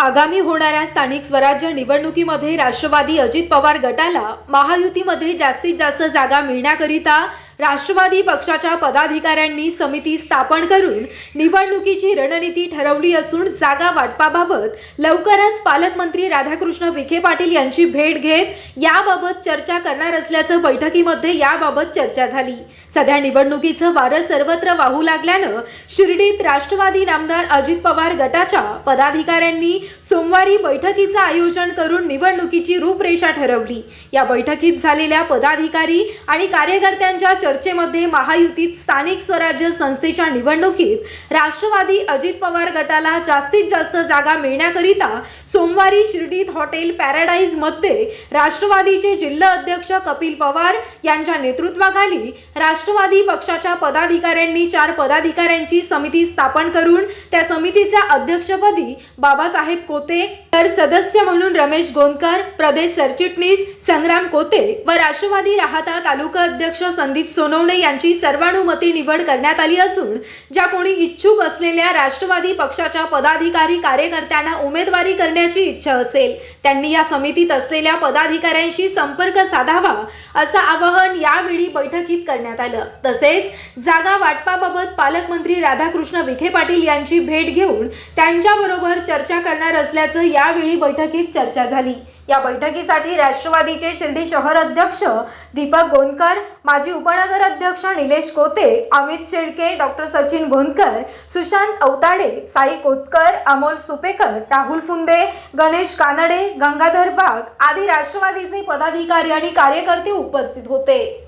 आगामी होणाऱ्या स्थानिक स्वराज्य निवडणुकीमध्ये राष्ट्रवादी अजित पवार गटाला महायुतीमध्ये जास्तीत जास्त जागा मिळण्याकरिता राष्ट्रवादी पक्षाच्या पदाधिकाऱ्यांनी समिती स्थापन करून निवडणुकीची रणनीती ठरवली असून जागा वाटपाबाबत लवकरच पालकमंत्री राधाकृष्ण विखे पाटील यांची भेट घेत याबाबत चर्चा करणार असल्याचं बैठकीमध्ये याबाबत चर्चा झाली. सध्या निवडणुकीचं वारं सर्वत्र वाहू लागल्यानं शिर्डीत राष्ट्रवादी नामदार अजित पवार गटाच्या पदाधिकाऱ्यांनी सोमवारी बैठकीचं आयोजन करून निवडणुकीची रूपरेषा ठरवली. या बैठकीत झालेल्या पदाधिकारी आणि कार्यकर्त्यांच्या चर्चेमध्ये महायुतीत स्थानिक स्वराज्य संस्थेच्या निवडणुकीत राष्ट्रवादी अजित पवार गटाला जास्तीत जास्त जागा मिळण्याकरिता सोमवारी शिर्डीत हॉटेल पॅराडाईजमध्ये राष्ट्रवादीचे जिल्हा अध्यक्ष कपिल पवार यांच्या नेतृत्वाखाली राष्ट्रवादी पक्षाच्या पदाधिकाऱ्यांनी चार पदाधिकाऱ्यांची समिती स्थापन करून त्या समितीच्या अध्यक्षपदी बाबासाहेब कोते तर सदस्य म्हणून रमेश गोंदकर प्रदेश सरचिटणीस संग्राम कोते व राष्ट्रवादी राहता तालुका अध्यक्ष संदीप सोनवणे यांची सर्वानुमती निवड करण्यात आली असून ज्या कोणी इच्छुक असलेल्या राष्ट्रवादी पक्षाच्या पदाधिकारी कार्यकर्त्यांना उमेदवारी करण्याची इच्छा असेल त्यांनी या समितीत असलेल्या पदाधिकाऱ्यांशी संपर्क साधावा असं आवाहन यावेळी बैठकीत करण्यात आलं. तसेच जागा वाटपाबाबत पालकमंत्री राधाकृष्ण विखे पाटील यांची भेट घेऊन त्यांच्याबरोबर चर्चा करणार असल्याचं यावेळी बैठकीत चर्चा झाली. या बैठकीसाठी राष्ट्रवादीचे शिर्डी शहर अध्यक्ष दीपक गोंदकर माजी उपनगर अध्यक्ष निलेश कोते अमित शेळके डॉक्टर सचिन गोंदकर सुशांत अवताडे साई कोतकर अमोल सुपेकर राहुल फुंदे गणेश कानडे गंगाधर वाघ आदी राष्ट्रवादीचे पदाधिकारी आणि कार्यकर्ते उपस्थित होते.